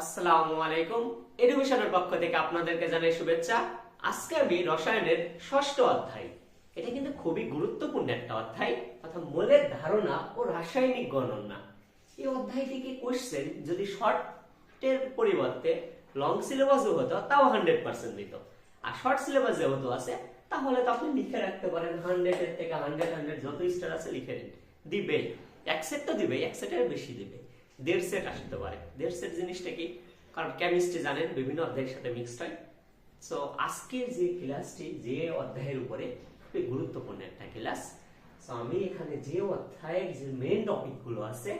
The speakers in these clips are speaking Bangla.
আসসালামু আলাইকুম। এডুকেশনের পক্ষ থেকে আপনাদেরকে জানাই শুভেচ্ছা। আজকে আমি রসায়নের ষষ্ঠ অধ্যায়। এটা কিন্তু খুবই গুরুত্বপূর্ণ একটা অধ্যায়, অর্থাৎ মোলের ধারণা ও রাসায়নিক গণনা। এই কোশ্চেন যদি শর্টের পরিবর্তে লং সিলেবাসও হতো, তাও হান্ড্রেড পার্সেন্ট দিত আর শর্ট সিলেবাস যেহেতু আছে, তাহলে তো আপনি লিখে রাখতে পারেন হান্ড্রেড এর থেকে হান্ড্রেড হান্ড্রেড যত স্টার আছে লিখে নিন দিবে এক সেট তো দিবে এক সেটের বেশি দিবে দেড় সেট আসতে পারে। দেড় সেট জিনিসটা কি? কারণ কেমিস্ট্রি জানেন, বিভিন্ন অধ্যায়ের সাথে মিক্সড হয়। সো আজকের যে ক্লাসটি যে অধ্যায়ের উপরে খুবই গুরুত্বপূর্ণ একটা ক্লাস সো আমি এখানে যে অধ্যায়ের যে মেন টপিকগুলো আছে,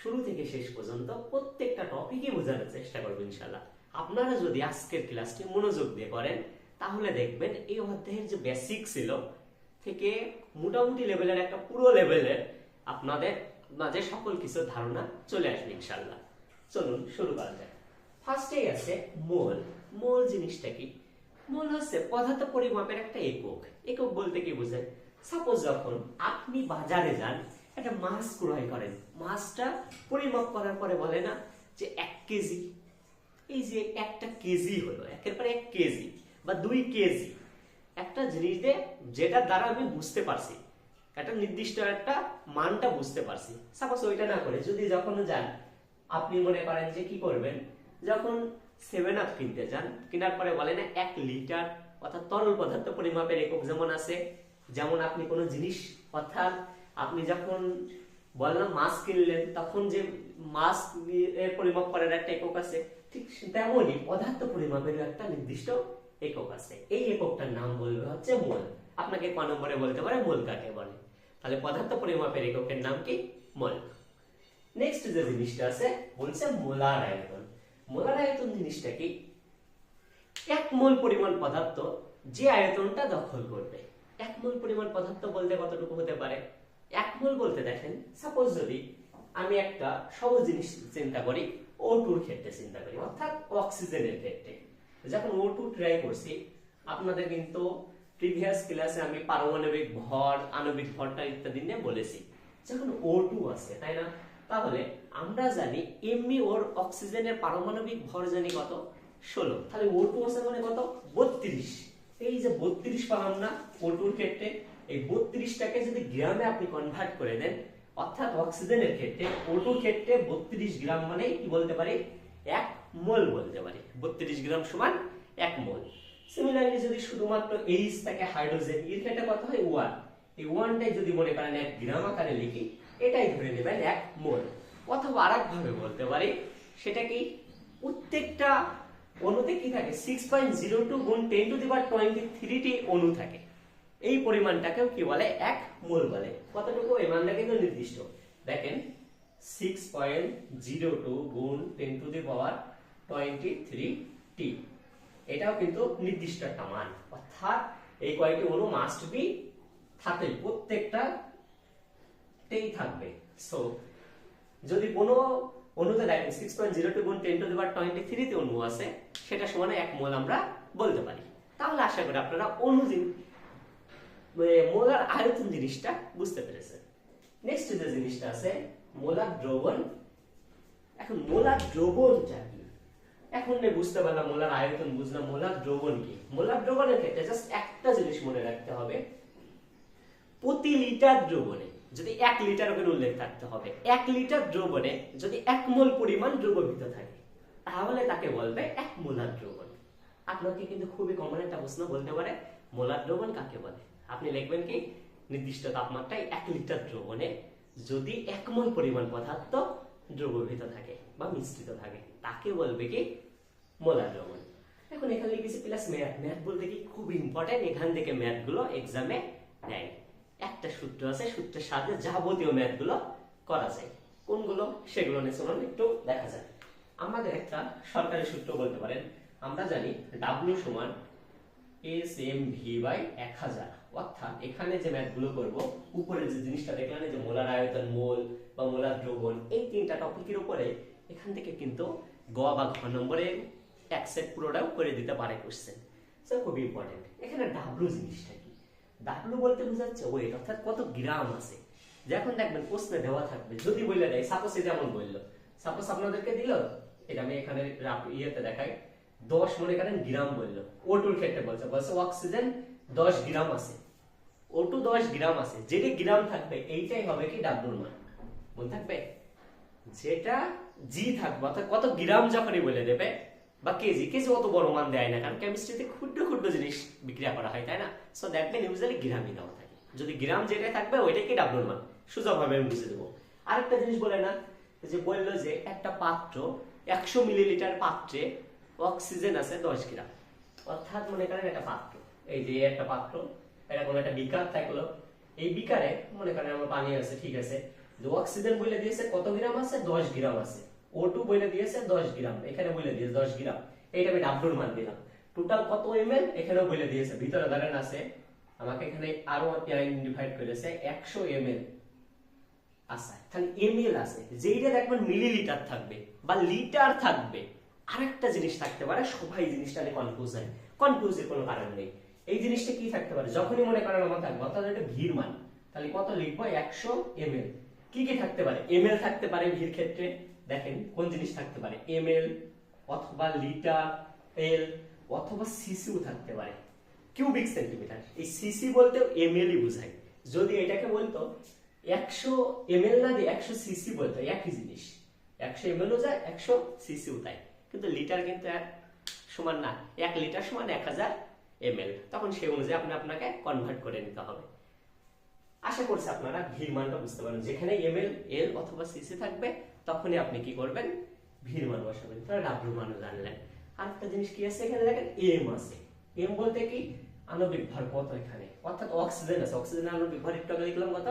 শুরু থেকে শেষ পর্যন্ত প্রত্যেকটা টপিকই বোঝানোর চেষ্টা করব ইনশাল্লাহ আপনারা যদি আজকের ক্লাসটি মনোযোগ দিয়ে করেন তাহলে দেখবেন এই অধ্যায়ের যে বেসিক ছিল, থেকে মোটামুটি লেভেলের একটা পুরো লেভেলের আপনাদের মাঝে সকল কিছু ধারণা চলে আসবে ইনশাল্লাহ চলুন, শুরু করা যাক। ফার্স্টেই আছে মোল। মোল জিনিসটা কি? মোল হচ্ছে পদার্থ পরিমাপের একটা একক। একক বলতে কি বোঝায়? সাপোজ যখন আপনি বাজারে যান, একটা মাছ ক্রয় করেন। মাছটা পরিমাপ করার পরে বলে না যে এক কেজি। এই যে একটা কেজি হলো, একের পরে এক কেজি বা দুই কেজি। একটা জিনিস দিয়ে যেটার দ্বারা আমি বুঝতে পারছি একটা নির্দিষ্ট একটা মানটা বুঝতে পারছি। সাপোজ ওইটা না করে, যদি যখন যান, আপনি মনে করেন যে কি করবেন? যখন সেভেন আপ কিনতে যান, কেনার পরে বলে না এক লিটার অর্থাৎ তরল পদার্থ পরিমাপের একক যেমন আছে, যেমন আপনি কোনো জিনিস, অর্থাৎ আপনি যখন বললাম মাছ কিনলেন, তখন যে মাছ এর পরিমাপ করার একটা একক আছে, ঠিক তেমনই পদার্থ পরিমাপের একটা নির্দিষ্ট একক আছে। এই এককটার নাম বলবে হচ্ছে মোল। আপনাকে ক নম্বরে বলতে পারে? মোল কাকে বলে? তাহলে পদার্থ পরিমাপের এককের নাম কি? মোল। নেক্সট যে জিনিসটা আছে, বলছে মোলার আয়তন মোলার আয়তন জিনিসটা কি? এক মোল পরিমাণ পদার্থ যে আয়তনটা দখল করবে। এক মোল পরিমাণ পদার্থ বলতে কতটুকু হতে পারে? এক মোল বলতে দেখেন সাপোজ যদি আমি একটা সহজ জিনিস চিন্তা করি ও টুর ক্ষেত্রে চিন্তা করি, অর্থাৎ অক্সিজেনের ক্ষেত্রে। যখন ও টু ট্রাই করছি, আপনাদের কিন্তু প্রিভিয়াস ক্লাসে আমি পারমাণবিক ভর, আণবিক ভরটা ইত্যাদি নিয়ে বলেছি। যখন ও টু আছে তাই না? তাহলে আমরা জানি এমনি ওর অক্সিজেনের পারমাণবিক ভর জানি কত? ষোলো। তাহলে ও টু আছে মানে কত? বত্রিশ। এই যে বত্রিশ পালাম না ও টুর ক্ষেত্রে, এই বত্রিশটাকে যদি গ্রামে আপনি কনভার্ট করে দেন, অর্থাৎ অক্সিজেনের ক্ষেত্রে ও টুর ক্ষেত্রে বত্রিশ গ্রাম মানে কি বলতে পারি? এক মোল বলতে পারি। বত্রিশ গ্রাম সমান এক মোল। সিমিলারলি যদি শুধুমাত্র এইচ থাকে হাইড্রোজেন এর ক্ষেত্রে কত হয় ওয়ান এই ওয়ানটাই যদি মনে করেন এক গ্রাম আকারে লিখি, এটাই ধরে নেবেন এক মোল। অথবা আর ভাবে বলতে পারি, সেটা কি? প্রত্যেকটা অণুতে কি থাকে? সিক্স পয়েন্ট জিরো টু গুণ ten to the power twenty thirty অণু থাকে। এই পরিমাণটাকেও কি বলে? এক মোল বলে। কতটুকু? এই মানটা কিন্তু নির্দিষ্ট। দেখেন সিক্স পয়েন্ট জিরো টু গুণ ten to the power twenty three টি এটাও কিন্তু নির্দিষ্ট একটা মান। অর্থাৎ এই কয়েকটি অণু মাস্ট বি থাকে প্রত্যেকটা তেই থাকবে। সো যদি কোনো অণুতে দেখেন সিক্স পয়েন্ট জিরো টু গুণ ten to the power twenty থ্রিতে অণু আছে, সেটা সমানে এক মোল আমরা বলতে পারি। তাহলে আশা করি আপনারা অণু মোলার আয়তন জিনিসটা বুঝতে পেরেছেন। নেক্সট যে জিনিসটা আছে, মোলার দ্রবণ। এখন মোলার দ্রবণটা কি? এখন বুঝতে পারলাম মোলার আয়তন, বুঝলাম মোলার দ্রবণ কি। মোলার দ্রবণের ক্ষেত্রে জাস্ট একটা জিনিস মনে রাখতে হবে, প্রতি লিটার দ্রবণে যদি এক লিটার ওখানে উল্লেখ থাকতে হবে, এক লিটার দ্রবণে যদি এক মোল পরিমাণ দ্রবীভূত থাকে, তাহলে তাকে বলবে এক মোলার দ্রবণ। আপনাকে কিন্তু খুবই কমন একটা প্রশ্ন বলতে পারে, মোলার দ্রবণ কাকে বলে? আপনি লিখবেন কি, নির্দিষ্ট তাপমাত্রায় এক লিটার দ্রবণে যদি এক মোল পরিমাণ পদার্থ দ্রবীভূত থাকে বা মিশ্রিত থাকে, তাকে বলবে কি মোলার দ্রবণ এখন এখানে লিখেছি প্লাস ম্যাথ ম্যাথ বলতে কি খুব ইম্পর্টেন্ট এখান থেকে ম্যাথগুলো এক্সামে নেয়। একটা সূত্র আছে, সূত্রের সাহায্যে যাবতীয় ম্যাথগুলো করা যায়। কোনগুলো? সেগুলো নিয়ে চলুন, একটু দেখা যায় আমাদের একটা সরকারি সূত্র বলতে পারেন। আমরা জানি ডাব্লিউ সমান এস এম ভি বাই এক হাজার। অর্থাৎ এখানে যে ম্যাথগুলো করব, উপরে যে জিনিসটা দেখলাম যে মোলার আয়তন মোল বা মোলার দ্রবণ, এই তিনটা টপিকের উপরে এখান থেকে কিন্তু গ বা ঘ নম্বরে এক সেট পুরোটাও করে দিতে পারে কোশ্চেন সেটা খুবই ইম্পর্টেন্ট এখানে ডাব্লু জিনিসটা কি? ডাব্লু বলতে বোঝাচ্ছে ওয়েট অর্থাৎ কত গ্রাম আছে। যখন দেখবেন প্রশ্নে দেওয়া থাকবে, যদি বলে দেয় সাপোজ যেমন বলল সাপোজ আপনাদেরকে দিল, এটা আমি এখানে ইয়েতে দেখাই, দশ মনে করেন গ্রাম বলল। ওটুর ক্ষেত্রে বলছে বলছে অক্সিজেন দশ গ্রাম আছে। ওটু দশ গ্রাম আছে, যেটি গ্রাম থাকবে, এইটাই হবে কি ডাব্লুর মান। মনে থাকবে? যেটা জি থাকবে, অর্থাৎ কত গ্রাম যখনই বলে দেবে বা কেজি কেজি অত বড় মান দেয় না, কারণ কেমিস্ট্রিতে ক্ষুদ্র ক্ষুদ্র জিনিস বিক্রিয়া করা হয়, তাই না? সো দ্যাট মিন ইউজুয়ালি গ্রামই দেওয়া থাকে। যদি গ্রাম যেটাই থাকবে ওইটাই কি ডাব্লুর মান সোজাভাবে আমি বুঝে দেবো। আরেকটা জিনিস বলে না, যে বলল যে একটা পাত্র একশো মিলিলিটার পাত্রে অক্সিজেন আছে দশ গ্রাম অর্থাৎ মনে করেন একটা পাত্র, এই যে একটা পাত্র, এটা কোনো একটা বিকার থাকল। এই বিকারে মনে করেন আমার পানি আছে, ঠিক আছে। যে অক্সিজেন বলে দিয়েছে কত গ্রাম আছে? দশ গ্রাম আছে। ও টু বলে দিয়েছে দশ গ্রাম, এখানে বলে দিয়েছে দশ গ্রাম। এইটা আমি ডাব্লুর মান দিলাম। টোটাল কত এম এল এখানেও বলে দিয়েছে। ভিতরে ধরেন আছে। আমাকে এখানে আরও ডিভাইড করেছে একশো এম এল আচ্ছা তাহলে এমএল আছে। যেইটা দেখবেন মিলিলিটার থাকবে বা লিটার থাকবে। আরেকটা জিনিস থাকতে পারে, সবাই জিনিসটা নিয়ে কনফিউজ হয়। কনফিউজের কোনো কারণ নেই। এই জিনিসটা কি থাকতে পারে? যখনই মনে করেন আমার থাকবে, অর্থাৎ এটা ভিড় মান। তাহলে কত লিখব? একশো এমএল কি কি থাকতে পারে? এমএল থাকতে পারে ভিড় ক্ষেত্রে। দেখেন কোন জিনিস থাকতে পারে? এমএল অথবা লিটার এল অথবা সিসিও থাকতে পারে। কিউবিক সেন্টিমিটার এই সিসি বলতে বলতেও এমএলই বোঝায়। যদি এটাকে বলতো, একশো এমএল না দিয়ে একশো সিসি বলতো, একই জিনিস। একশো এমএলও যায়, একশো সিসিও তাই। কিন্তু লিটার কিন্তু এক সমান না। এক লিটার সমান এক হাজার এমএল তখন সেই অনুযায়ী আপনি আপনাকে কনভার্ট করে নিতে হবে। আশা করছি আপনারা ভিড় মানটা বুঝতে পারেন যেখানে এমএল এল অথবা সিসি থাকবে তখনই আপনি কি করবেন? ভিড় মান বসাবেন। তাহলে ডাব্লু মানও জানলেন। আরেকটা জিনিস কি আছে এখানে? দেখেন, এম আছে। এম বলতে কি? আণবিক ভর কত এখানে? অর্থাৎ অক্সিজেন আছে। অক্সিজেন আণবিক ভর একটু আগে লিখলাম কত?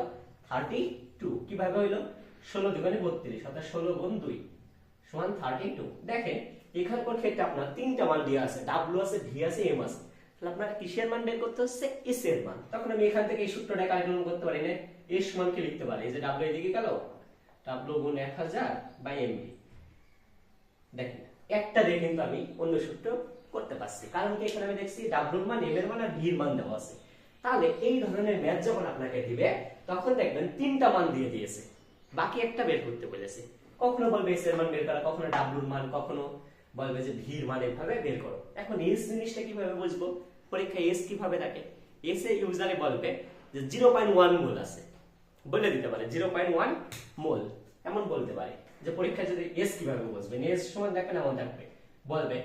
Thirty two. কীভাবে হইল? ষোলো দুগুণে বত্রিশ, অর্থাৎ ষোলো গুণ দুই সমান থার্টি টু। দেখেন এখানকার ক্ষেত্রে আপনার তিনটা মান দেওয়া আছে। ডাব্লু আছে ভি আছে এম আছে। তাহলে আপনার কিসের মান বের করতে হচ্ছে? এস এর মান। তখন আমি এখান থেকে এই সূত্রটা কার্যক্রম করতে পারি না। এস মানকে লিখতে পারি? এই যে ডাব্লু এদিকে গেল ডাব্লু গুণ এক হাজার বাই এমবি দেখেন, একটা দিয়ে কিন্তু আমি অন্য সূত্র করতে পারছি। কারণ কি এখানে আমি দেখছি ডাব্লুর মান এম এর মান আর ভির মান দেওয়া আছে। তাহলে এই ধরনের ম্যাথ যখন আপনাকে দিবে, তখন দেখবেন তিনটা মান দিয়ে দিয়েছে। বাকি একটা বের করতে বলেছে। কখনো বলবে এস এর মান বের করা, কখনো ডাব্লুর মান, কখনো বলবে যে ভির মান এভাবে বের করো। এখন এস জিনিসটা কীভাবে বুঝব? পরীক্ষায় এস কীভাবে থাকে? এস এ ইউজারে বলবে যে জিরো পয়েন্ট ওয়ান মোল আছে। বলে দিতে পারে জিরো পয়েন্ট ওয়ান মোল। এমন বলতে পারে যে পরীক্ষায় যদি এস কীভাবে বুঝবেন এস সমান দেখেন এমন থাকবে বলবে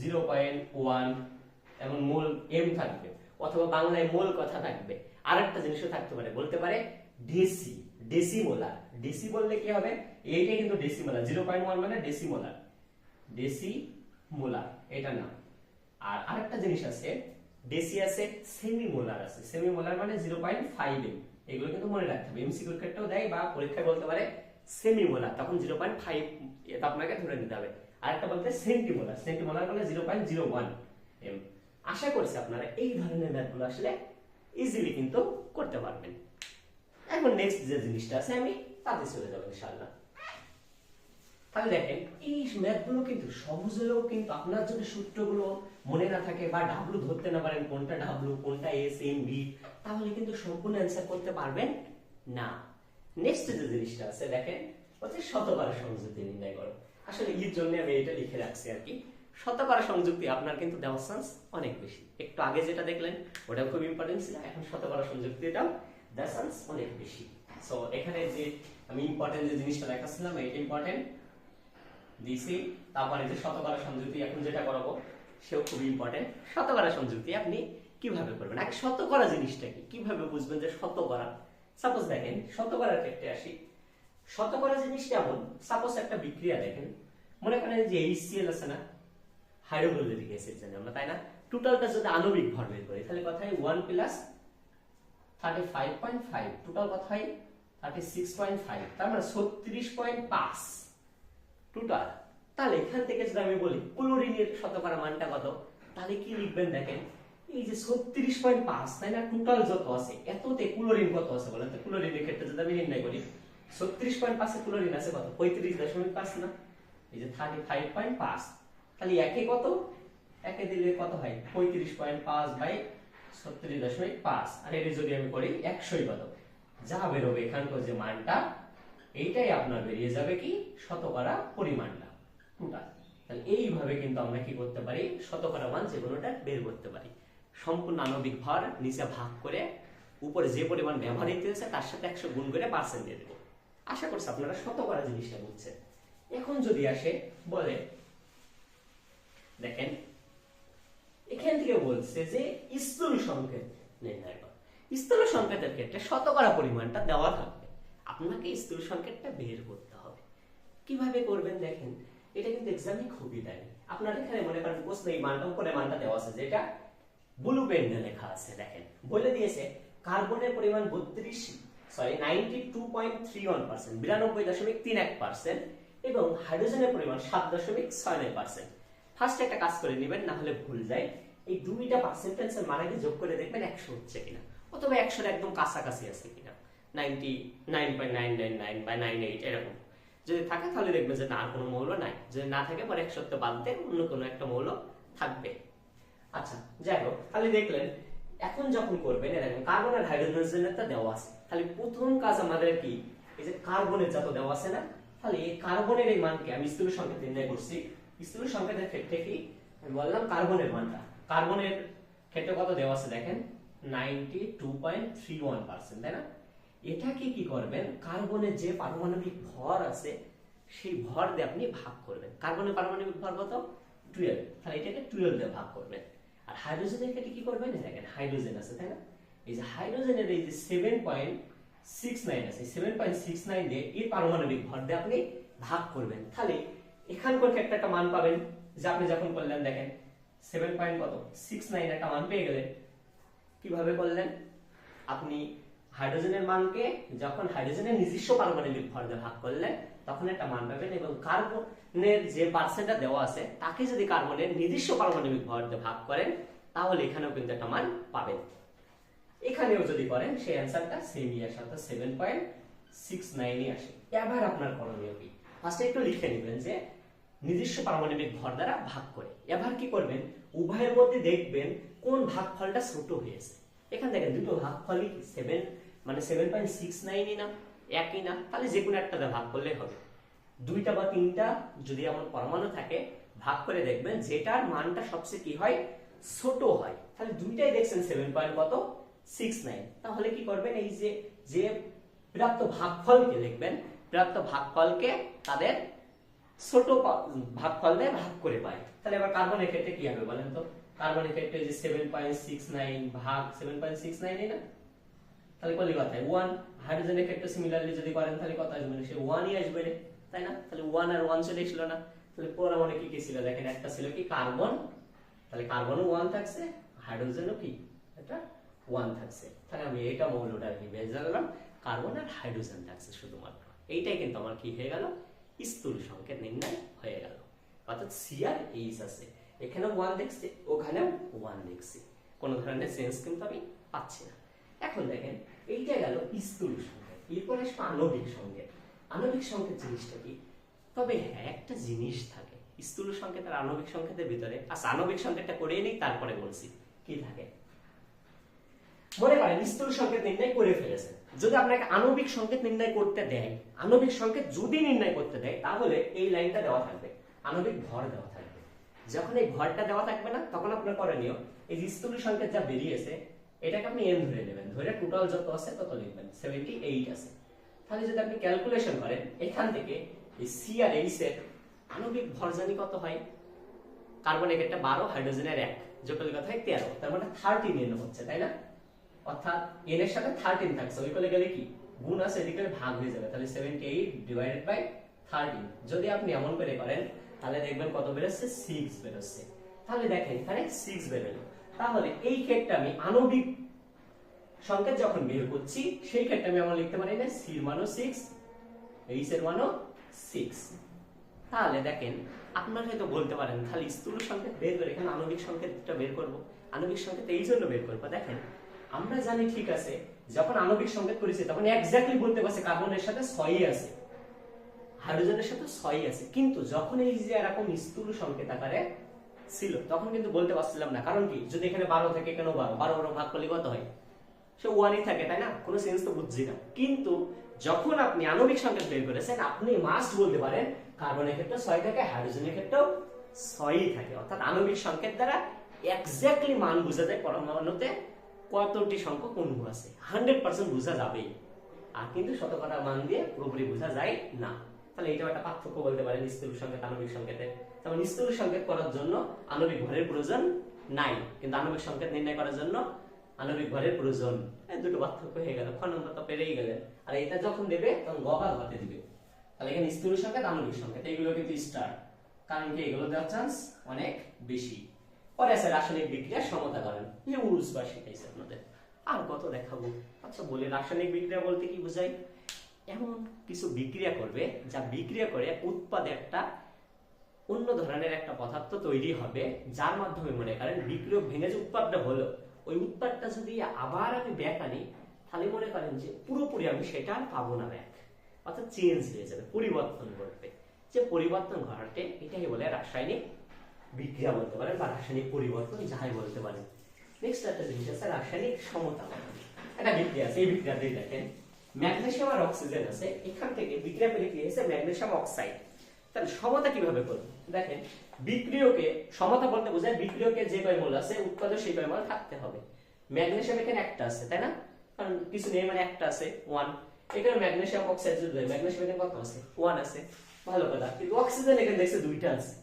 জিরো পয়েন্ট ওয়ান এমন মোল এম থাকবে, অথবা বাংলায় মোল কথা থাকবে। আরেকটা জিনিসও থাকতে পারে, বলতে পারে ডেসি ডেসিমোলার ডেসি বললে কি হবে? এইটাই কিন্তু ডেসিমোলার জিরো পয়েন্ট ওয়ান মানে ডেসিমোলার ডেসিমোলার এটা না। আর আরেকটা জিনিস আছে ডেসি আছে সেমি মোলার আছে। সেমি মোলার মানে জিরো পয়েন্ট ফাইভ এম এগুলো কিন্তু মনে রাখতে হবে। এমসিকিউ ক্ষেত্রেও দেয় বা পরীক্ষায় বলতে পারে সেমি মোলার তখন জিরো পয়েন্ট ফাইভ এটা আপনাকে ধরে নিতে হবে। আর একটা বলতে সেন্টিমোলার সেন্টিমোলার মানে zero point zero one M আশা করছি আপনারা এই ধরনের ম্যাথগুলো আসলে ইজিলি কিন্তু করতে পারবেন। এখন নেক্সট যে জিনিসটা আছে, আমি তাতে চলে যাব ইনশাআল্লাহ। তাহলে দেখেন এই ম্যাথগুলো কিন্তু সহজ হলেও কিন্তু আপনার যদি সূত্রগুলো মনে না থাকে বা ডাব্লু ধরতে না পারেন কোনটা ডাব্লু কোনটা এস এম বি তাহলে কিন্তু সম্পূর্ণ অ্যান্সার করতে পারবেন না। নেক্সট যে জিনিসটা আছে, দেখেন, হচ্ছে শতকরা সংযুক্তি নির্ণয় করো। আসলে এর জন্য আমি এটা লিখে রাখছি আর কি। শতকরা সংযুক্তি আপনার কিন্তু দেওয়ার চান্স অনেক বেশি। একটু আগে যেটা দেখলেন, ওটাও খুব ইম্পর্টেন্ট ছিল, এখন শতকরা সংযুক্তিটাও দেওয়ার চান্স অনেক বেশি। সো এখানে যে আমি ইম্পর্টেন্ট যে জিনিসটা দেখাচ্ছিলাম, এটা ইম্পর্টেন্ট দিছি। তারপরে যে শতকরা সংযুক্তি এখন যেটা করাবো, সেও খুব ইম্পর্টেন্ট শতকরা সংযুক্তি আপনি কীভাবে করবেন? আগে শতকরা জিনিসটা কি? কীভাবে বুঝবেন যে শতকরা? সাপোজ দেখেন, শতকরার ক্ষেত্রে আসি। শতকরা জিনিস কেমন সাপোজ একটা বিক্রিয়া দেখেন। মনে করেন যে এইচসিএল আছে না? হাইড্রোক্লোরিক অ্যাসিড জানি আমরা, তাই না? টোটালটা যদি আণবিক ভর বের করি, তাহলে কথা হয় one plus thirty five point five total কথা হয় থার্টি সিক্স পয়েন্ট ফাইভ তার মানে ছত্রিশ পয়েন্ট পাঁচ। টোটাল তাহলে এখান থেকে যদি আমি বলি ক্লোরিনের শতকরা মানটা কত? তাহলে কি লিখবেন দেখেন? এই যে ছত্রিশ পয়েন্ট পাঁচ, তাই না? টোটাল যত আছে, এততে ক্লোরিন কত আছে বলেন তো? ক্লোরিনের ক্ষেত্রে যদি আমি নির্ণয় করি, ছত্রিশ পয়েন্ট পাঁচে ক্লোরিন আছে কত? পঁয়ত্রিশ দশমিক পাঁচ না? এই যে থার্টি ফাইভ পয়েন্ট পাঁচ তাহলে একে কত? একে দিলে কত হয়? পঁয়ত্রিশ পয়েন্ট পাঁচ বাই ছত্রিশ দশমিক পাঁচ। আর এটি যদি আমি করি, একশোই কত? যা বেরোবে এখানকার যে মানটা এইটাই আপনার বেরিয়ে যাবে কি? শতকরা পরিমাণটা। টোটাল তাহলে এইভাবে কিন্তু আমরা কি করতে পারি? শতকরা মান যে কোনোটা বের করতে পারি। সম্পূর্ণ আণবিক ভর নিচে ভাগ করে উপরে যে পরিমাণ ব্যবহার ব্যবহৃত হয়েছে তার সাথে একশো গুণ করে পার্সেন্ট দিয়ে দেবো আশা করছি আপনারা শতকরা জিনিসটা বুঝছেন। এখন যদি আসে বলে দেখেন এখান থেকে বলছে যে স্থূল সংকেত নির্ণয় কর। স্থূল সংকেতের ক্ষেত্রে শতকরা পরিমাণটা দেওয়া থাকবে। আপনাকে স্থূল সংকেতটা বের করতে হবে। কীভাবে করবেন দেখেন, এটা কিন্তু এক্সামে খুবই দেয় আপনার এখানে মনে করেন প্রশ্ন এই মানটা, উপরে মানটা দেওয়া আছে, যেটা ব্লু পেনে লেখা আছে, দেখেন। বলে দিয়েছে, কার্বনের পরিমাণ বত্রিশ sorry ninety two point three one percent বিরানব্বই দশমিক তিন এক পার্সেন্ট এবং হাইড্রোজেনের পরিমাণ সাত দশমিক ছয় নয় পার্সেন্ট ফার্স্ট একটা কাজ করে নেবেন, না হলে ভুল যায়। এই দুইটা পার্সেন্টেজের মান আগে যোগ করে দেখবেন একশো হচ্ছে কিনা, অথবা একশোর একদম কাছাকাছি আছে কিনা। Ninety nine point nine nine nine বা নাইন এইট, এরকম। যদি থাকে তাহলে দেখবেন যে না কোনো মৌল নাই। যদি না থাকে পরে এক সপ্তাহ বাদ দিয়ে অন্য কোনো একটা মৌল থাকবে। আচ্ছা যাই হোক, তাহলে দেখলেন, এখন যখন করবেন এরকম কার্বন আর হাইড্রোজেনেরটা দেওয়া আছে। তাহলে প্রথম কাজ আমাদের কি? এই যে কার্বনের যত দেওয়া আছে না, তাহলে এই কার্বনের এই মানকে আমি স্থূল সংকেত নির্ণয় করছি। স্থূল সংকেতের ক্ষেত্রে কি? আমি বললাম কার্বনের মানটা। কার্বনের ক্ষেত্রে কত দেওয়া আছে দেখেন? Ninety two point three one percent, তাই না? এটাকে কি করবেন? কার্বনের যে পারমাণবিক ভর আছে, সেই ভর দিয়ে আপনি ভাগ করবেন। কার্বনের পারমাণবিক ভর কত? টুয়েলভ তাহলে এটাকে টুয়েলভ দিয়ে ভাগ করবেন। আর হাইড্রোজেনের ক্ষেত্রে কি করবেন? দেখেন হাইড্রোজেন আছে, তাই না? এই যে হাইড্রোজেনের এই যে সেভেন পয়েন্ট সিক্স নাইন আছে সেভেন পয়েন্ট সিক্স নাইন দিয়ে এই পারমাণবিক ভর দিয়ে আপনি ভাগ করবেন। তাহলে এখানকার ক্ষেত্রে একটা মান পাবেন। যে আপনি যখন করলেন দেখেন সেভেন পয়েন্ট কত? সিক্স নাইন একটা মান পেয়ে গেলেন। কীভাবে করলেন আপনি হাইড্রোজেনের মানকে যখন হাইড্রোজেনের নিজস্ব পারমাণবিক ভর দিয়ে ভাগ করলে, তখন একটা মান পাবেন এবং কার্বনের যে পার্সেন্টটা দেওয়া আছে, তাকে যদি কার্বনের নিজস্ব পারমাণবিক ভর দিয়ে ভাগ করেন, তাহলে এখানেও কিন্তু একটা মান পাবেন। এখানেও যদি করেন, সেই অ্যান্সারটা সেমই আসে অর্থাৎ সেভেন পয়েন্ট সিক্স নাইনই আসে। এবার আপনার করণীয় কি? ফার্স্টে একটু লিখে নেবেন যে নিজস্ব পারমাণবিক ভর দ্বারা ভাগ করে। এবার কি করবেন? উভয়ের মধ্যে দেখবেন কোন ভাগফলটা ছোট হয়েছে। এখান থেকে দুটো ভাগফলই সেভেন মানে সেভেন পয়েন্ট সিক্স নাইনই না, একই না, তাহলে যে কোনো একটাতে ভাগ করলে হবে। দুইটা বা তিনটা যদি এমন পরমাণু থাকে, ভাগ করে দেখবেন যেটার মানটা সবচেয়ে কি হয়? ছোট হয়। তাহলে দুইটাই দেখছেন সেভেন পয়েন্ট কত? সিক্স নাইন তাহলে কি করবেন? এই যে যে প্রাপ্ত ভাগফলকে লিখবেন, প্রাপ্ত ভাগফলকে তাদের ছোট ভাগফল দিয়ে ভাগ করে পাই তাহলে এবার কার্বনের ক্ষেত্রে কি হবে বলেন তো? কার্বনের ক্ষেত্রে যে সেভেন পয়েন্ট সিক্স নাইন ভাগ সেভেন পয়েন্ট সিক্স নাইন না? তাহলে কলি কথায় ওয়ান হাইড্রোজেনের ক্ষেত্রে সিমিলারলি যদি করেন, তাহলে কত আসবে? সে ওয়ানই আসবে রে, তাই না? তাহলে ওয়ান আর ওয়ান চলে এসলো না। তাহলে পরমাণু কি কি ছিল? দেখেন, একটা ছিল কি? কার্বন তাহলে কার্বনও ওয়ান থাকছে হাইড্রোজেনও কি? এটা ওয়ান থাকছে। তাহলে আমি এটা মৌলটা আর কি বেশ জানলাম কার্বন আর হাইড্রোজেন থাকছে শুধুমাত্র। এইটাই কিন্তু আমার কি হয়ে গেল? স্থূল সংকেত নির্ণয় হয়ে গেল। অর্থাৎ সি আর এইচ আছে। এখানে ওয়ান দেখছি, ওখানেও ওয়ান দেখছি। কোনো ধরনের সেন্স কিন্তু আমি পাচ্ছি না। এখন দেখেন, এইটা গেল স্থূল সংকেত, এরপরে আসবে আণবিক সংকেত। আণবিক সংকেত জিনিসটা কি? তবে হ্যাঁ একটা জিনিস থাকে, স্থূল সংকেত আর আণবিক সংকেতের ভিতরে। আচ্ছা আণবিক সংকেতটা করিয়ে নিই, তারপরে বলছি, কি থাকে? মনে করেন, স্থূল সংকেত নির্ণয় করে ফেলেছেন। যদি আপনাকে আণবিক সংকেত নির্ণয় করতে দেয়, আণবিক সংকেত যদি নির্ণয় করতে দেয়, তাহলে এই লাইনটা দেওয়া থাকবে, আণবিক ভর দেওয়া থাকবে। যখন এই ভরটা দেওয়া থাকবে না, তখন আপনার করণীয়, এই স্থূল সংকেত যা বেরিয়েছে এটাকে আপনি এন ধরে নেবেন। ধরে টোটাল যত আছে তত লিখবেন। সেভেন্টি এইট আছে। তাহলে যদি আপনি ক্যালকুলেশন করেন, এখান থেকে এই সি আর এইচ এর আণবিক ভর জানি কত হয় কার্বনের একটা বারো হাইড্রোজেনের এক। জটিল কথায় তেরো। তার মানে থার্টিন এন হচ্ছে, তাই না? অর্থাৎ এন এর সাথে থার্টিন থাকছে। ওই করে গেলে কি? গুণ আছে, এদিকে ভাগ হয়ে যাবে। তাহলে seventy eight divided by thirteen যদি আপনি এমন করে করেন, তাহলে দেখবেন কত বেরোচ্ছে? সিক্স বেরোচ্ছে। তাহলে দেখেন, এখানে সিক্স বেরোলো। তাহলে এই ক্ষেত্রে আমি আণবিক সংকেত যখন বের করছি, সেই ক্ষেত্রে আমি আমার লিখতে পারি না সির মানও সিক্স এইচ এর মানও সিক্স তাহলে দেখেন, আপনারা হয়তো বলতে পারেন, তাহলে স্থূল সংকেত বের করে এখানে আণবিক সংকেতটা বের করব। আণবিক সংকেত এই জন্য বের করব। দেখেন, আমরা জানি ঠিক আছে, যখন আণবিক সংকেত করেছি, তখন এক্স্যাক্টলি বলতে পারছি কার্বনের সাথে ছয়ই আছে হাইড্রোজেনের সাথে ছয়ই আছে। কিন্তু যখন এই যে এরকম স্থূল সংকেত আকারে ছিল, তখন কিন্তু বলতে পারছিলাম না। কারণ কি? যদি এখানে বারো থেকে, কেন বারো? বারো বারো ভাগ করলে কত হয়? সে ওয়ানই থাকে, তাই না? কোনো সেন্স তো বুঝছি না। কিন্তু যখন আপনি আণবিক সংকেত বের করেছেন, আপনি মাস্ট বলতে পারেন কার্বনের ক্ষেত্রে ছয় থাকে হাইড্রোজেনের ক্ষেত্রেও ছয়ই থাকে। অর্থাৎ আণবিক সংকেত দ্বারা এক্স্যাক্টলি মান বোঝা যায় পরমাণুতে কতটি সংখ্যক অণু আছে। হান্ড্রেড পার্সেন্ট বোঝা যাবেই। আর কিন্তু শতকরা মান দিয়ে পুরোপুরি বোঝা যায় না। তাহলে এটা একটা পার্থক্য বলতে পারেন স্থূল সংকেত, আণবিক সংকেতে। যেমন স্থূল সংকেত করার জন্য আণবিক ভরের প্রয়োজন নাই। কিন্তু আণবিক সংকেত নির্ণয় করার জন্য আণবিক ভরের প্রয়োজন। দুটো পার্থক্য হয়ে গেল। খ নম্বর তো পেরেই গেলেন। আর এটা যখন দেবে, তখন গবা ঘতে দিবে। তাহলে এখানে স্থূল সংকেত, আণবিক সংকেত, এগুলো কিন্তু স্টার কারণ কি? এগুলো দেওয়ার চান্স অনেক বেশি। পরে আছে রাসায়নিক বিক্রিয়ার সমতা করেন হিউজ বা শিখাইছে আপনাদের। আর কত দেখাবো? আচ্ছা বলি, রাসায়নিক বিক্রিয়া বলতে কি বোঝায়? এমন কিছু বিক্রিয়া করবে, যা বিক্রিয়া করে উৎপাদে একটা অন্য ধরনের একটা পদার্থ তৈরি হবে, যার মাধ্যমে মনে করেন বিক্রিয়ক ভেঙে যে উৎপাদটা হলো, ওই উৎপাদটা যদি আবার আমি ব্যাক আনি, তাহলে মনে করেন যে পুরোপুরি আমি সেটা আর পাবো না ব্যাক অর্থাৎ চেঞ্জ হয়ে যাবে, পরিবর্তন ঘটবে। যে পরিবর্তন ঘটে এটাই বলে রাসায়নিক বিক্রিয়া বলতে পারেন বা রাসায়নিক পরিবর্তন যাই বলতে পারেন। নেক্সট একটা জিনিস আছে, রাসায়নিক সমতা একটা বিক্রিয়া আছে, এই বিক্রিয়াতেই দেখেন ম্যাগনেসিয়াম আর অক্সিজেন আছে, এখান থেকে বিক্রিয়া করে কি হয়েছে? Magnesium oxide. তাহলে সমতা কীভাবে করব? দেখেন, বিক্রিয়কে, সমতা বলতে বোঝায় বিক্রিয়কে যে কয় মোল আছে, উৎপাদক সেই কয় মোল থাকতে হবে। ম্যাগনেসিয়াম এখানে একটা আছে, তাই না? কারণ কিছু নেই মানে একটা আছে ওয়ান এখানে ম্যাগনেসিয়াম অক্সাইড যদি ম্যাগনেসিয়াম এখানে কত আছে? ওয়ান আছে। ভালো কথা, কিন্তু অক্সিজেন এখানে দেখছে দুইটা আছে।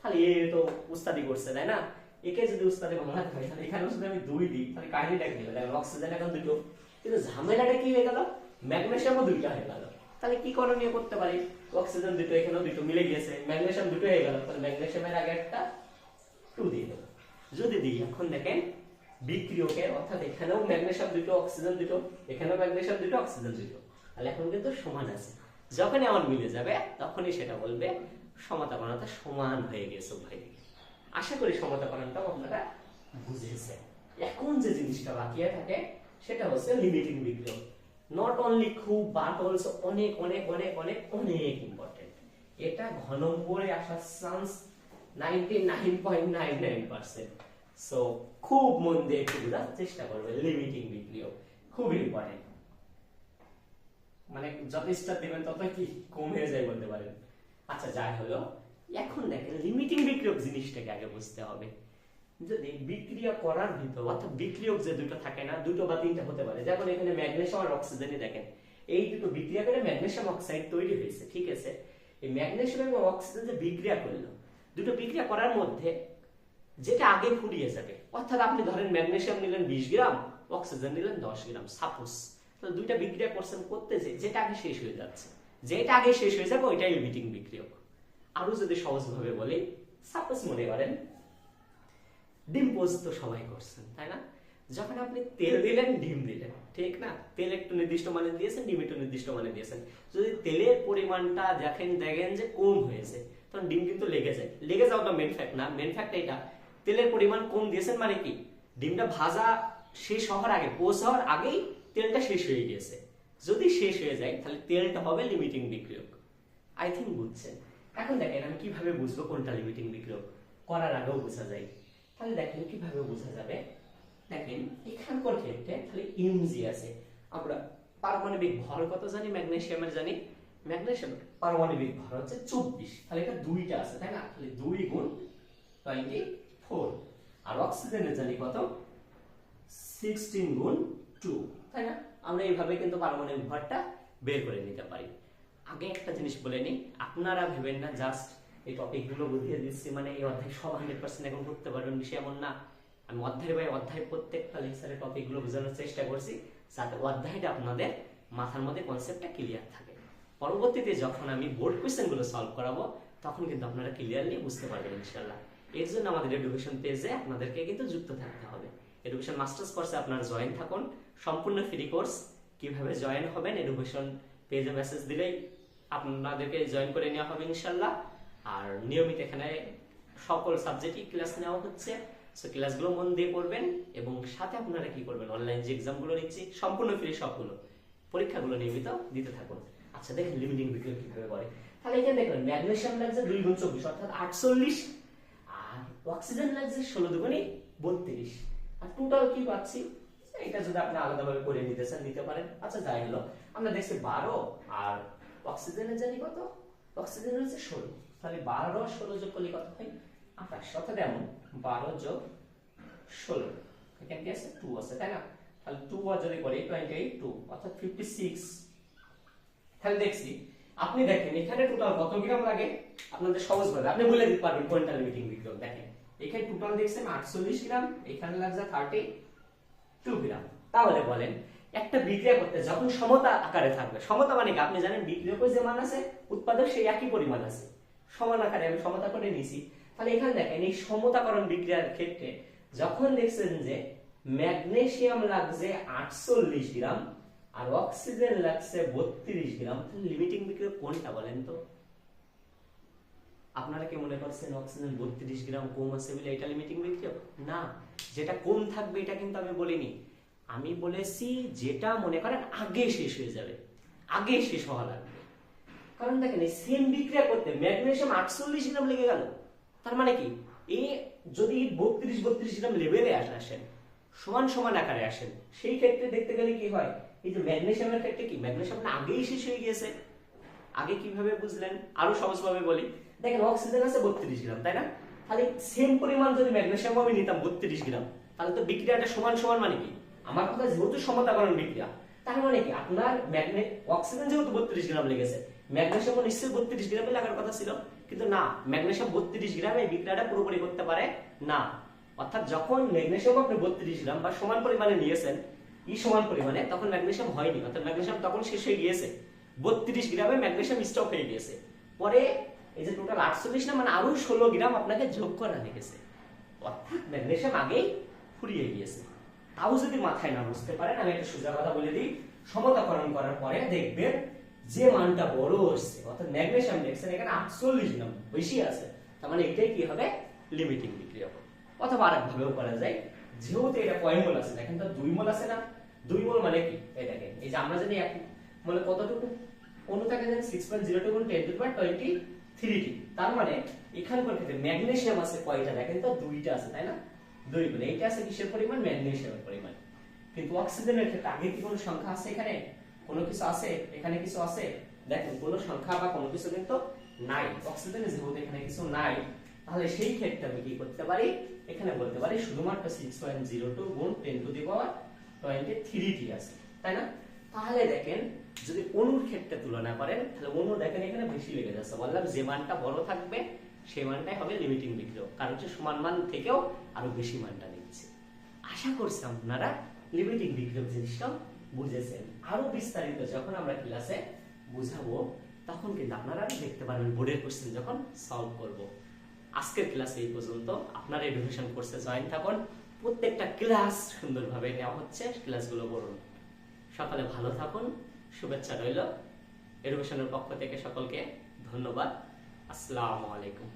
তাহলে এ তো উস্তাদি করছে, তাই না? একে যদি উস্তাদি বানাতে হয় তাহলে এখানে যদি আমি দুই দিই, তাহলে কাহিনীটা কি দেখেন অক্সিজেন এখন দুটো। কিন্তু ঝামেলাটা কি হয়ে গেল? ম্যাগনেসিয়ামও দুইটা হয়ে গেল। তাহলে কি করণীয় করতে পারি? অক্সিজেন দুটো এখানেও দুটো মিলে গিয়েছে ম্যাগনেসিয়াম দুটো হয়ে গেল, তাহলে ম্যাগনেসিয়ামের আগে একটা টু দিয়ে দেবো। যদি দিই, এখন দেখেন বিক্রিয়কের অর্থাৎ এখানেও ম্যাগনেসিয়াম দুটো অক্সিজেন দুটো, এখানেও ম্যাগনেসিয়াম দুটো অক্সিজেন দুটো। তাহলে এখন কিন্তু সমান আছে। যখনই আমার মিলে যাবে, তখনই সেটা বলবে সমতাকরণতা সমান হয়ে গেছে ভাই আশা করি সমতাকরণটাও আপনারা বুঝেছেন। এখন যে জিনিসটা বাকি থাকে, সেটা হচ্ছে লিমিটিং বিক্রিয়ক। নট অনলি খুব বাট অলসো অনেক অনেক অনেক অনেক অনেক ইম্পর্টেন্ট এটা ঘ নম্বরে আসার chance ninety nine point nine nine percent so খুব মন দিয়ে একটু বোঝার চেষ্টা করবে লিমিটিং বিক্রিয় খুব ইম্পর্টেন্ট মানে যত স্টার দিবেন তত কি কম যায় বলতে পারেন। আচ্ছা যাই হলো, এখন দেখেন লিমিটিং বিক্রিয়ক জিনিসটাকে আগে বুঝতে হবে। যদি বিক্রিয়া করার ভিতর অর্থাৎ বিক্রিয়ক যে দুটো থাকে না, দুটো বা তিনটা হতে পারে। যেমন এখানে ম্যাগনেসিয়াম আর অক্সিজেনই দেখেন, এই দুটো বিক্রিয়া করে ম্যাগনেসিয়াম অক্সাইড তৈরি হয়েছে, ঠিক আছে? এই ম্যাগনেসিয়াম এবং অক্সিজেন যে বিক্রিয়া করল, দুটো বিক্রিয়া করার মধ্যে যেটা আগে ফুরিয়ে যাবে, অর্থাৎ আপনি ধরেন ম্যাগনেসিয়াম নিলেন বিশ গ্রাম, অক্সিজেন নিলেন দশ গ্রাম, সাপোজ। তো দুইটা বিক্রিয়া করছেন করতে যে, যেটা আগে শেষ হয়ে যাচ্ছে, যেটা আগে শেষ হয়ে যাবে ওইটাই লিমিটিং বিক্রিয়ক। আরও যদি সহজভাবে বলি সাপোজ মনে করেন ডিম পোস্ট তো সবাই করছেন, তাই না? যখন আপনি তেল দিলেন, ডিম দিলেন, ঠিক না? তেল একটু নির্দিষ্ট মানে দিয়েছেন, ডিম একটু নির্দিষ্ট মানে দিয়েছেন। যদি তেলের পরিমাণটা দেখেন দেখেন যে কম হয়েছে, তখন ডিম কিন্তু লেগে যায়। লেগে যাওয়াটা মেন ফ্যাক্ট না। মেন ফ্যাক্ট এটা তেলের পরিমাণ কম দিয়েছেন মানে কি? ডিমটা ভাজা শেষ হওয়ার আগে পোস্ট হওয়ার আগেই তেলটা শেষ হয়ে গেছে যদি শেষ হয়ে যায়, তাহলে তেলটা হবে লিমিটিং বিক্রিয়ক। আই থিঙ্ক বুঝছেন। এখন দেখেন, আমি কীভাবে বুঝব কোনটা লিমিটিং বিক্রিয়ক? করার আগেও বোঝা যায়। তাহলে দেখেন কীভাবে বোঝা যাবে? দেখেন এখানকার ক্ষেত্রে? তাহলে ইমজি আছে। আমরা পারমাণবিক ভর কত জানি? ম্যাগনেসিয়ামের জানি? ম্যাগনেসিয়ামের পারমাণবিক ভর হচ্ছে চব্বিশ। তাহলে এটা দুইটা আছে, তাই না? তাহলে দুই গুণ টোয়েন্টি ফোর আর অক্সিজেনের জানি কত? সিক্সটিন গুণ টু তাই না? আমরা এইভাবে কিন্তু পারমাণবিক ভরটা বের করে নিতে পারি। আগে একটা জিনিস বলে নিই, আপনারা ভেবেন না জাস্ট এই টপিকগুলো বুঝিয়ে দিচ্ছি মানে এই অধ্যায় সব হান্ড্রেড পার্সেন্ট এখন করতে পারবেন বিষয় এমন না। আমি অধ্যায় বাই অধ্যায় প্রত্যেকটা লেকচারের টপিকগুলো বোঝানোর চেষ্টা করছি, যাতে অধ্যায়টা আপনাদের মাথার মধ্যে কনসেপ্টটা ক্লিয়ার থাকে। পরবর্তীতে যখন আমি বোর্ড কোয়েশ্চেনগুলো সলভ করাবো, তখন কিন্তু আপনারা ক্লিয়ারলি বুঝতে পারবেন ইনশাল্লাহ এর জন্য আমাদের এডুকেশন পেজে আপনাদেরকে কিন্তু যুক্ত থাকতে হবে। এডুকেশন মাস্টার্স কোর্সে আপনারা জয়েন থাকুন। সম্পূর্ণ ফ্রি কোর্স কীভাবে জয়েন হবেন এডুকেশন পেজে মেসেজ দিলেই আপনাদেরকে জয়েন করে নেওয়া হবে ইনশাল্লাহ আর নিয়মিত এখানে সকল সাবজেক্টই ক্লাস নেওয়া হচ্ছে। সো ক্লাসগুলো মন দিয়ে করবেন এবং সাথে আপনারা কি করবেন? অনলাইন যে এক্সামগুলো নিচ্ছি, সম্পূর্ণ ফ্রি সবগুলো। পরীক্ষাগুলো নিয়মিত দিতে থাকুন। আচ্ছা দেখেন লিমিটিং বিক্রিয়া কীভাবে করে তাহলে এখানে দেখবেন ম্যাগনেশিয়াম লাগছে দুই গুণ চব্বিশ, অর্থাৎ আটচল্লিশ। আর অক্সিজেন লাগছে ষোলো দুগুণে বত্রিশ। আর টোটাল কি পাচ্ছি? এটা যদি আপনি আলাদাভাবে করে নিতে চান, নিতে পারেন। আচ্ছা যাই হলো আমরা দেখছি বারো, আর অক্সিজেনের জানি কত? অক্সিজেন হচ্ছে ষোলো। তাহলে বারো ষোলো যোগ করলে কত হয়? আঠাশ। অর্থাৎ এমন, বারো যোগ ষোলো। এখানে কি আছে? টু আছে, তাই না? তাহলে টু আর যদি করি টোয়েন্টি এইট টু অর্থাৎ ফিফটি সিক্স তাহলে দেখছি, আপনি দেখেন, এখানে টোটাল কত গ্রাম লাগে? আপনাদের সহজ ভাবে, আপনি বলে দিতে পারবেন কোনটা লিমিটিং বিক্রম দেখেন, এখানে টোটাল দেখছেন আটচল্লিশ গ্রাম, এখানে লাগছে থার্টি টু গ্রাম। তাহলে বলেন, একটা বিক্রিয়া করতে যখন সমতা আকারে থাকবে, সমতা মানে কি? আপনি জানেন বিক্রিয়কের যে মান আছে? উৎপাদক সেই একই পরিমাণ আছে। সমান আকারে আমি সমতা করে নিয়েছি তাহলে এখানে দেখেন, এই সমতাকরণ বিক্রিয়ার ক্ষেত্রে যখন দেখছেন যে ম্যাগনেসিয়াম লাগছে আটচল্লিশ গ্রাম আর অক্সিজেন লাগছে বত্রিশ গ্রাম লিমিটিং বিক্রিয়া কোনটা বলেন তো? আপনারা কি মনে করছেন অক্সিজেন বত্রিশ গ্রাম কম আছে বলে এটা লিমিটিং বিক্রিয়া? না, যেটা কম থাকবে এটা কিন্তু আমি বলিনি। আমি বলেছি যেটা মনে করেন আগে শেষ হয়ে যাবে। আগে শেষ হওয়া লাগবে। কারণ দেখেন এই সেম বিক্রিয়া করতে ম্যাগনেসিয়াম আটচল্লিশ গ্রাম লেগে গেল। তার মানে কি? এই যদি বত্রিশ বত্রিশ গ্রাম লেভেলে আসেন, সমান সমান আকারে আসেন, সেই ক্ষেত্রে দেখতে গেলে কি হয়? এই যে ম্যাগনেসিয়ামের ক্ষেত্রে কি? ম্যাগনেসিয়াম আগেই শেষ হয়ে গিয়েছে। আগে কীভাবে বুঝলেন? আরও সহজভাবে বলি। দেখেন অক্সিজেন আছে বত্রিশ গ্রাম তাই না? তাহলে সেম পরিমাণ যদি ম্যাগনেসিয়াম আমি নিতাম বত্রিশ গ্রাম তাহলে তো বিক্রিয়াটা সমান সমান মানে কি? আমার কথা যেহেতু সমতাকরণ বিক্রিয়া, তার মানে কি? আপনার ম্যাগনেট অক্সিজেন যেহেতু বত্রিশ গ্রাম লেগেছে ম্যাগনেসিয়ামও নিশ্চয়ই বত্রিশ গ্রামে লাগার কথা ছিল, কিন্তু না ম্যাগনেসিয়াম বত্রিশ গ্রামে বিক্রিয়াটা পুরোপুরি করতে পারে না। অর্থাৎ যখন ম্যাগনেসিয়াম আপনি বত্রিশ গ্রাম বা সমান পরিমাণে নিয়েছেন, ই সমান পরিমাণে, তখন ম্যাগনেসিয়াম হয়নি, অর্থাৎ ম্যাগনেসিয়াম তখন শেষ হয়ে গিয়েছে। বত্রিশ গ্রামে ম্যাগনেসিয়াম স্টক হয়ে গিয়েছে। পরে এই যে টোটাল আটচল্লিশ না মানে আরও ষোলো গ্রাম আপনাকে যোগ করা লেগেছে। অর্থাৎ ম্যাগনেসিয়াম আগেই ফুরিয়ে গিয়েছে। তাও যদি মাথায় না বুঝতে পারেন, আমি একটা সোজা কথা বলে দিই। সমতাকরণ করার পরে দেখবেন যে মানটা বড় আসছে অর্থাৎ ম্যাগনেশিয়াম দেখছেন এখানে আটচল্লিশ গ্রাম বেশি আছে, তার মানে এটাই কি হবে? লিমিটিং বিক্রিয়া অথবা আরেক ভাবেও করা যায়, যেহেতু এটা কয় মোল আছে, দেখেন তো দুই মোল আছে না? দুই মোল মানে কি? এই দেখেন, এই যে আমরা যদি এক মোলে কতটুকু? অনু থাকে জানেন সিক্স পয়েন্ট জিরো টু গুণ ten to point twenty three টি। তার মানে এখানকার ক্ষেত্রে ম্যাগনেসিয়াম আছে কয়টা? দেখেন তো দুইটা আছে, তাই না? দুই গুণ এইটা আছে কিসের পরিমাণ? ম্যাগনেসিয়ামের পরিমাণ। কিন্তু অক্সিজেনের ক্ষেত্রে আগে কি কোনো সংখ্যা আছে এখানে? কোনো কিছু আছে? এখানে কিছু আছে? দেখেন, কোনো সংখ্যা বা কোনো কিছু কিন্তু নাই। অক্সিজেনের যেহেতু এখানে কিছু নাই, তাহলে সেই ক্ষেত্রে আমি কি করতে পারি? এখানে বলতে পারি শুধুমাত্র সিক্স পয়েন্ট জিরো টু গুণ ten to the power twenty three টি আছে, তাই না? তাহলে দেখেন, যদি অনুর ক্ষেত্রে তুলনা করেন, তাহলে অনু দেখেন এখানে বেশি লেগে যাচ্ছে। বললাম যে মানটা বড় থাকবে, সেই মানটাই হবে লিমিটিং বিক্রিয় কারণ হচ্ছে সমান মান থেকেও আরও বেশি মানটা নিচ্ছে। আশা করছি আপনারা লিমিটিং বিক্রিয়ক জিনিসটাও বুঝেছেন। আরও বিস্তারিত যখন আমরা ক্লাসে বুঝাবো, তখন কিন্তু আপনারা দেখতে পারবেন বোর্ডের কোশ্চেন যখন সলভ করব। আজকের ক্লাসে এই পর্যন্ত। আপনারা এডুকেশন কোর্সে জয়েন থাকুন। প্রত্যেকটা ক্লাস সুন্দরভাবে নেওয়া হচ্ছে। ক্লাসগুলো করুন সকালে ভালো থাকুন। শুভেচ্ছা রইল। এডুকেশনের পক্ষ থেকে সকলকে ধন্যবাদ। আসসালামু আলাইকুম।